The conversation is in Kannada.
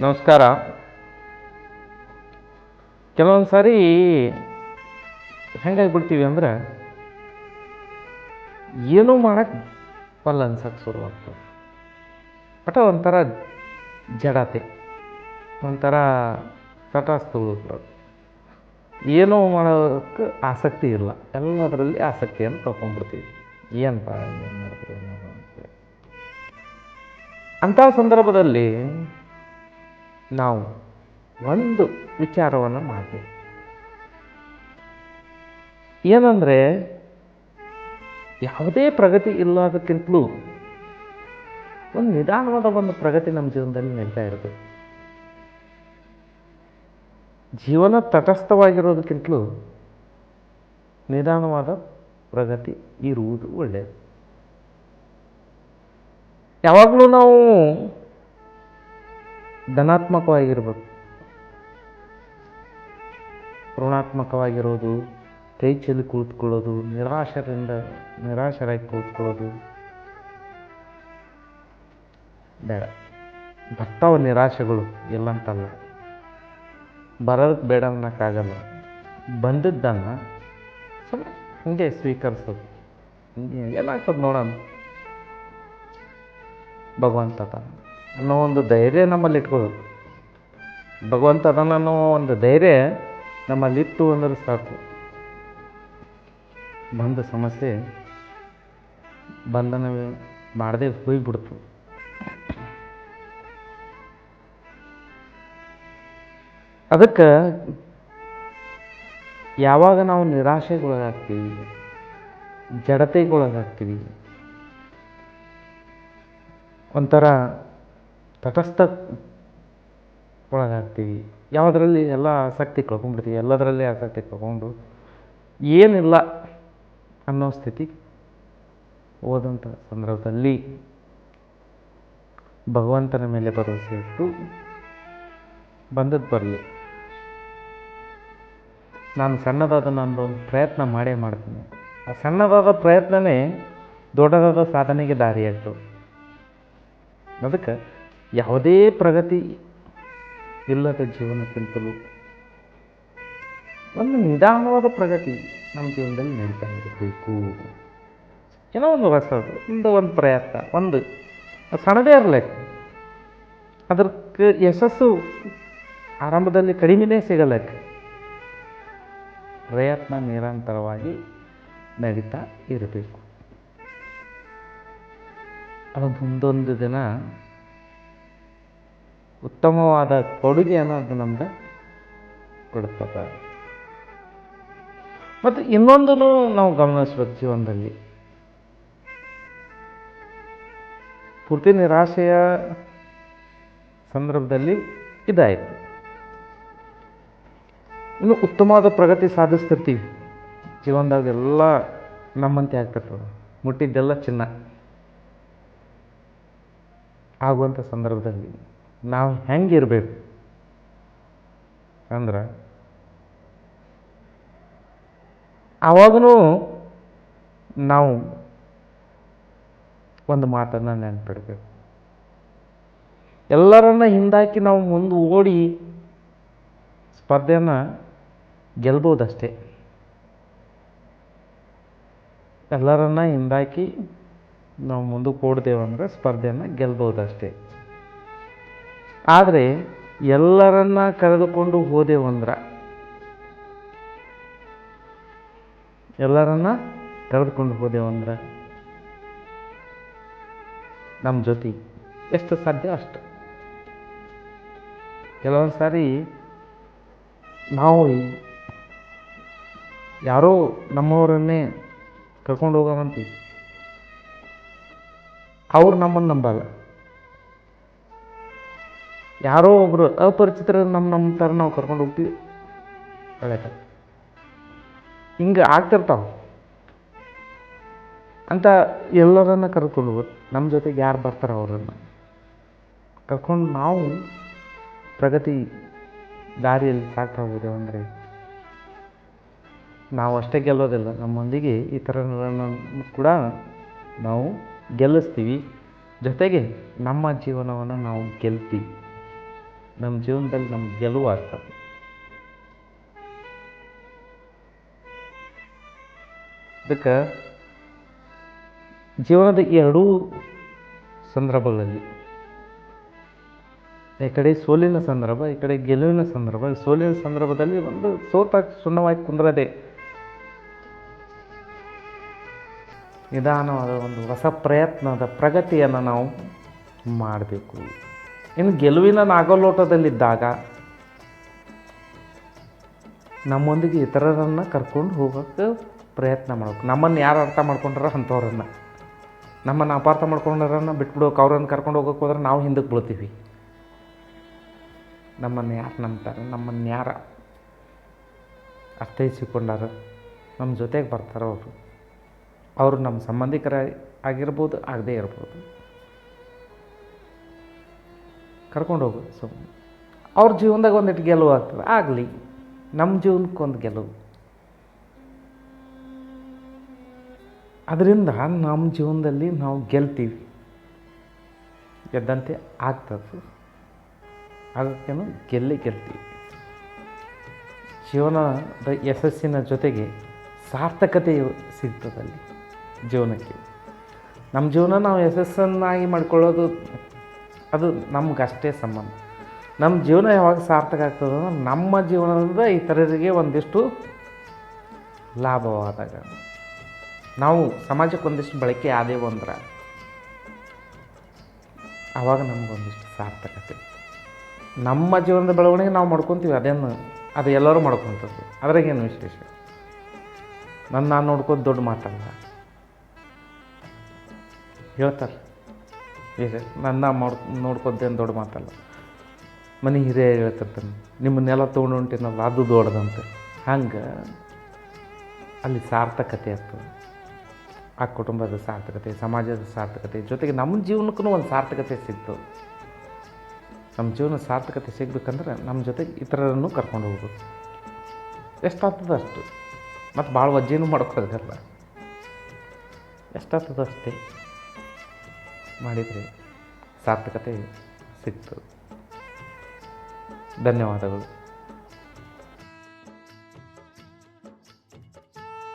ನಮಸ್ಕಾರ. ಕೆಲವೊಂದು ಸಾರಿ ಹೆಂಗಾಗ್ಬಿಡ್ತೀವಿ ಅಂದ್ರೆ ಏನೂ ಮಾಡಕ್ಕೆ ಬಲ್ಲ ಅನ್ಸಕ್ಕೆ ಶುರುವಾಗ್ತದೆ ಬಟ್ ಒಂಥರ ಜಡತೆ, ಒಂಥರ ತಟಸ್ಥ ಉಳ್ಬಿಡೋದು ಏನೂ ಮಾಡೋಕ್ಕೆ ಆಸಕ್ತಿ ಇಲ್ಲ. ಎಲ್ಲದರಲ್ಲಿ ಆಸಕ್ತಿಯನ್ನು ತಗೊಂಡ್ಬಿಡ್ತೀವಿ. ಏನಪ್ಪ ಅಂಥ ಸಂದರ್ಭದಲ್ಲಿ ನಾವು ಒಂದು ವಿಚಾರವನ್ನು ಮಾಡ್ತೀವಿ ಏನಂದರೆ, ಯಾವುದೇ ಪ್ರಗತಿ ಇಲ್ಲದಕ್ಕಿಂತಲೂ ಒಂದು ನಿಧಾನವಾದ ಒಂದು ಪ್ರಗತಿ ನಮ್ಮ ಜೀವನದಲ್ಲಿ ನಡೀತಾ ಇರಬೇಕು ಜೀವನ ತಟಸ್ಥವಾಗಿರೋದಕ್ಕಿಂತಲೂ ನಿಧಾನವಾದ ಪ್ರಗತಿ ಇರುವುದು ಒಳ್ಳೆಯದು. ಯಾವಾಗಲೂ ನಾವು ಧನಾತ್ಮಕವಾಗಿರ್ಬೇಕು. ಋಣಾತ್ಮಕವಾಗಿರೋದು, ಕೈ ಕುಳಿತುಕೊಳ್ಳೋದು ನಿರಾಶರಿಂದ ನಿರಾಶರಾಗಿ ಕುಳಿತುಕೊಳ್ಳೋದು. ಬೇಡ. ಬರ್ತಾವ ನಿರಾಶೆಗಳು ಎಲ್ಲಂತಲ್ಲ ಬರೋದಕ್ಕೆ ಬೇಡ ಅನ್ನೋಕ್ಕಾಗಲ್ಲ. ಬಂದಿದ್ದನ್ನು ಸುಮ್ಮನೆ ಹಂಗೆ ಸ್ವೀಕರಿಸೋದು. ಹಿಂಗೆ ಏನಾಗ್ತದೆ ನೋಡೋಣ. ಭಗವಂತ ಅದಾನ ಅನ್ನೋ ಒಂದು ಧೈರ್ಯ ನಮ್ಮಲ್ಲಿ ಇಟ್ಕೋಬೇಕು ಭಗವಂತ ಅನ್ನೋ ಒಂದು ಧೈರ್ಯ ನಮ್ಮಲ್ಲಿತ್ತು ಅಂದ್ರೆ ಸಾಕು. ಬಂದ ಸಮಸ್ಯೆ ಬಂಧನವೇ ಮಾಡದೆ ಹೋಗ್ಬಿಡ್ತು. ಅದಕ್ಕೆ ಯಾವಾಗ ನಾವು ನಿರಾಶೆಗೊಳಗಾಗ್ತೀವಿ, ಜಡತೆಗೊಳಗಾಗ್ತೀವಿ, ಒಂಥರ ತಟಸ್ಥ ಒಳಗಾಗ್ತೀವಿ ಯಾವುದರಲ್ಲಿ ಎಲ್ಲ ಆಸಕ್ತಿ ಕಳ್ಕೊಂಡ್ಬಿಡ್ತೀವಿ, ಎಲ್ಲದರಲ್ಲಿ ಆಸಕ್ತಿ ಕಳ್ಕೊಂಡು ಏನಿಲ್ಲ ಅನ್ನೋ ಸ್ಥಿತಿ ಹೋದಂಥ ಸಂದರ್ಭದಲ್ಲಿ ಭಗವಂತನ ಮೇಲೆ ಭರವಸೆ ಇಟ್ಟು ಬಂದದ್ದು ಬರಲಿ. ನಾನು ಸಣ್ಣದಾದ ಒಂದು ಪ್ರಯತ್ನ ಮಾಡೇ ಮಾಡ್ತೀನಿ. ಆ ಸಣ್ಣದಾದ ಪ್ರಯತ್ನವೇ ದೊಡ್ಡದಾದ ಸಾಧನೆಗೆ ದಾರಿಯಾಯಿತು. ಅದಕ್ಕೆ ಯಾವುದೇ ಪ್ರಗತಿ ಇಲ್ಲದ ಜೀವನಕ್ಕಿಂತಲೂ ಒಂದು ನಿಧಾನವಾದ ಪ್ರಗತಿ ನಮ್ಮ ಜೀವನದಲ್ಲಿ ನಡೀತಾ ಇರಬೇಕು. ಏನೋ ಒಂದು ಹೊಸದು ಒಂದು ಒಂದು ಪ್ರಯತ್ನ, ಒಂದು ಸಣ್ಣದೇ ಇರಲಿ. ಅದಕ್ಕೆ ಯಶಸ್ಸು ಆರಂಭದಲ್ಲಿ ಕಡಿಮೆನೇ ಸಿಗಲಕ್ಕೆ ಪ್ರಯತ್ನ ನಿರಂತರವಾಗಿ ನಡೀತಾ ಇರಬೇಕು. ಅದು ಮುಂದೊಂದು ದಿನ ಉತ್ತಮವಾದ ಕೊಡುಗೆಯನ್ನು ಅದು ನಮ್ಗೆ ಕೊಡ್ತದೆ. ಮತ್ತು ಇನ್ನೊಂದನ್ನು ನಾವು ಗಮನಿಸ್ಬೇಕು ಜೀವನದಲ್ಲಿ. ಪೂರ್ತಿ ನಿರಾಶೆಯ ಸಂದರ್ಭದಲ್ಲಿ ಇದಾಯಿತು. ಇನ್ನು ಉತ್ತಮವಾದ ಪ್ರಗತಿ ಸಾಧಿಸ್ತಿರ್ತೀವಿ. ಜೀವನದಾಗ ಎಲ್ಲ ನಮ್ಮಂತೆ ಆಗ್ತಿರ್ತದೆ ಮುಟ್ಟಿದ್ದೆಲ್ಲ ಚಿನ್ನ. ಆಗುವಂಥ ಸಂದರ್ಭದಲ್ಲಿ. ನಾವು ಹೆಂಗಿರಬೇಕು? ಅಂದ್ರೆ ಆವಾಗೂ ನಾವು ಒಂದು ಮಾತನ್ನು ನೆನ್ಪಿಡ್ಬೇಕು. ಎಲ್ಲರನ್ನ ಹಿಂದಾಕಿ ನಾವು ಮುಂದೆ ಓಡಿ ಸ್ಪರ್ಧೆಯನ್ನು ಗೆಲ್ಬೋದಷ್ಟೇ. ಎಲ್ಲರನ್ನ ಹಿಂದಾಕಿ ನಾವು ಮುಂದಕ್ಕೆ ಓಡ್ದೇವಂದ್ರೆ ಸ್ಪರ್ಧೆಯನ್ನು ಗೆಲ್ಬೋದಷ್ಟೇ. ಆದರೆ ಎಲ್ಲರನ್ನ ಕರೆದುಕೊಂಡು ಹೋದೆವಂದ್ರೆ ಎಲ್ಲರನ್ನ ಕರೆದುಕೊಂಡು ಹೋದೆವಂದ್ರೆ ನಮ್ಮ ಜೊತೆ. ಎಷ್ಟು ಸಾಧ್ಯ? ಅಷ್ಟು. ಕೆಲವೊಂದು ಸಾರಿ ನಾವು ಯಾರೋ ನಮ್ಮವರನ್ನೇ ಕರ್ಕೊಂಡು ಹೋಗವಂತೀವಿ. ಅವ್ರು ನಮ್ಮನ್ನು ನಂಬಲ್ಲ. ಯಾರೋ ಒಬ್ಬರು ಅಪರಿಚಿತರ ನಮ್ಮ ನಮ್ಮ ಥರ ನಾವು ಕರ್ಕೊಂಡು ಹೋಗ್ತೀವಿ. ಒಳ್ಳೆಯದ ಹಿಂಗೆ ಆಗ್ತಿರ್ತಾವೆ. ಅಂತ ಎಲ್ಲರನ್ನ ಕರ್ಕೊಂಡು ನಮ್ಮ ಜೊತೆಗೆ ಯಾರು ಬರ್ತಾರೆ ಅವರನ್ನು. ಕರ್ಕೊಂಡು ನಾವು ಪ್ರಗತಿ ದಾರಿಯಲ್ಲಿ ಸಾಗ್ತಾ ಹೋದೆವು ಅಂದರೆ ನಾವು ಅಷ್ಟೇ ಗೆಲ್ಲೋದಿಲ್ಲ, ನಮ್ಮೊಂದಿಗೆ ಈ ಥರಗಳನ್ನು ಕೂಡ ನಾವು ಗೆಲ್ಲಿಸ್ತೀವಿ. ಜೊತೆಗೆ ನಮ್ಮ ಜೀವನವನ್ನು ನಾವು ಗೆಲ್ತೀವಿ. ನಮ್ಮ ಜೀವನದಲ್ಲಿ ನಮ್ಗೆ ಗೆಲುವು ಆಗ್ತದೆ ಅದಕ್ಕೆ ಜೀವನದ ಎರಡೂ ಸಂದರ್ಭಗಳಲ್ಲಿ, ಈ ಕಡೆ ಸೋಲಿನ ಸಂದರ್ಭ, ಈ ಕಡೆ ಗೆಲುವಿನ ಸಂದರ್ಭ ಸೋಲಿನ ಸಂದರ್ಭದಲ್ಲಿ ಒಂದು ಸೋತಾಗಿ ಸುಣ್ಣವಾಗಿ ಕುಂದ್ರದೆ ನಿಧಾನವಾದ ಒಂದು ಹೊಸ ಪ್ರಯತ್ನದ ಪ್ರಗತಿಯನ್ನು ನಾವು ಮಾಡಬೇಕು. ಇನ್ನು ಗೆಲುವಿನ ನಾಗಲೋಟದಲ್ಲಿದ್ದಾಗ ನಮ್ಮೊಂದಿಗೆ ಇತರರನ್ನು ಕರ್ಕೊಂಡು ಹೋಗೋಕ್ಕೆ ಪ್ರಯತ್ನ ಮಾಡ್ಬೇಕು. ನಮ್ಮನ್ನು ಯಾರು ಅರ್ಥ ಮಾಡ್ಕೊಂಡ್ರ ಅಂಥವ್ರನ್ನು. ನಮ್ಮನ್ನು ಅಪಾರ್ಥ ಮಾಡ್ಕೊಂಡ್ರನ್ನ ಬಿಟ್ಬಿಡೋಕೆ ಅವ್ರನ್ನ ಕರ್ಕೊಂಡು ಹೋಗೋಕೆ ಹೋದ್ರೆ ನಾವು ಹಿಂದಕ್ಕೆ ಬೀಳ್ತೀವಿ. ನಮ್ಮನ್ನು ಯಾರು ನಂಬ್ತಾರೆ? ನಮ್ಮನ್ನು ಯಾರು ಅರ್ಥೈಸಿಕೊಂಡಾರ, ನಮ್ಮ ಜೊತೆಗೆ ಬರ್ತಾರೋ ಅವರು ಅವರು ನಮ್ಮ ಸಂಬಂಧಿಕರ ಆಗಿರ್ಬೋದು, ಆಗದೇ ಇರ್ಬೋದು. ಕರ್ಕೊಂಡು ಹೋಗು ಸೊ ಅವ್ರ ಜೀವನದಾಗ ಒಂದಿಟ್ಟು ಗೆಲುವು ಆಗ್ತದೆ. ಆಗಲಿ ನಮ್ಮ ಜೀವನಕ್ಕೊಂದು ಗೆಲುವು. ಅದರಿಂದ ನಮ್ಮ ಜೀವನದಲ್ಲಿ ನಾವು ಗೆಲ್ತೀವಿ. ಗೆದ್ದಂತೆ ಆಗ್ತದೆ. ಆಗಕ್ಕೇನು ಗೆಲ್ಲಿ ಗೆಲ್ತೀವಿ. ಜೀವನದ ಯಶಸ್ಸಿನ ಜೊತೆಗೆ ಸಾರ್ಥಕತೆ ಸಿಗ್ತದಲ್ಲಿ ಜೀವನಕ್ಕೆ. ನಮ್ಮ ಜೀವನ ನಾವು ಯಶಸ್ಸನ್ನಾಗಿ ಮಾಡ್ಕೊಳ್ಳೋದು ಅದು ನಮಗಷ್ಟೇ ಸಂಬಂಧ. ನಮ್ಮ ಜೀವನ ಯಾವಾಗ ಸಾರ್ಥಕ ಆಗ್ತದೆ ಅಂದ್ರೆ ನಮ್ಮ ಜೀವನದಿಂದ ಇತರರಿಗೆ ಒಂದಿಷ್ಟು ಲಾಭವಾದಾಗ. ನಾವು ಸಮಾಜಕ್ಕೆ ಒಂದಿಷ್ಟು ಬಳಕೆ ಆದೇವು ಅಂದ್ರೆ ಆವಾಗ ನಮಗೊಂದಿಷ್ಟು ಸಾರ್ಥಕತೆ. ನಮ್ಮ ಜೀವನದ ಬೆಳವಣಿಗೆ ನಾವು ಮಾಡ್ಕೊತೀವಿ ಅದೇನು ಅದು ಎಲ್ಲರೂ ಮಾಡ್ಕೊತದ್ದು. ಅದ್ರಾಗೇನು ವಿಶೇಷ? ನನ್ನ ನಾನು ನೋಡ್ಕೋದು ದೊಡ್ಡ ಮಾತಲ್ಲ. ಹೇಳ್ತಾರೆ ಈಗ ನನ್ನ ಮಾಡ್ ನೋಡ್ಕೊತೇನು ದೊಡ್ಡ ಮಾತಲ್ಲ. ಮನೆ ಹಿರಿಯ ಹೇಳ್ತಿರ್ತಾನೆ ನಿಮ್ಮನ್ನೆಲ್ಲ ತೊಗೊಂಡು ಹೊಂಟಿನಲ್ಲ, ಅದು ದೊಡ್ಡದಂತೆ. ಹಂಗೆ ಅಲ್ಲಿ ಸಾರ್ಥಕತೆ ಆಗ್ತದೆ ಆ ಕುಟುಂಬದ ಸಾರ್ಥಕತೆ, ಸಮಾಜದ ಸಾರ್ಥಕತೆ, ಜೊತೆಗೆ ನಮ್ಮ ಜೀವನಕ್ಕೂ ಒಂದು ಸಾರ್ಥಕತೆ ಸಿಗ್ತದೆ. ನಮ್ಮ ಜೀವನ ಸಾರ್ಥಕತೆ ಸಿಗ್ಬೇಕಂದ್ರೆ ನಮ್ಮ ಜೊತೆಗೆ ಇತರರನ್ನು ಕರ್ಕೊಂಡು ಹೋಗ್ಬೇಕು. ಎಷ್ಟಾಗ್ತದೆ ಅಷ್ಟು. ಮತ್ತು ಭಾಳ ವಜ್ಜೆನೂ ಮಾಡ್ಕೋದಾಗಲ್ಲ ಎಷ್ಟಾಗ್ತದೆ ಅಷ್ಟೇ. ಮಾಡಿದರೆ ಸಾರ್ಥಕತೆ ಸಿಗ್ತದೆ. ಧನ್ಯವಾದಗಳು.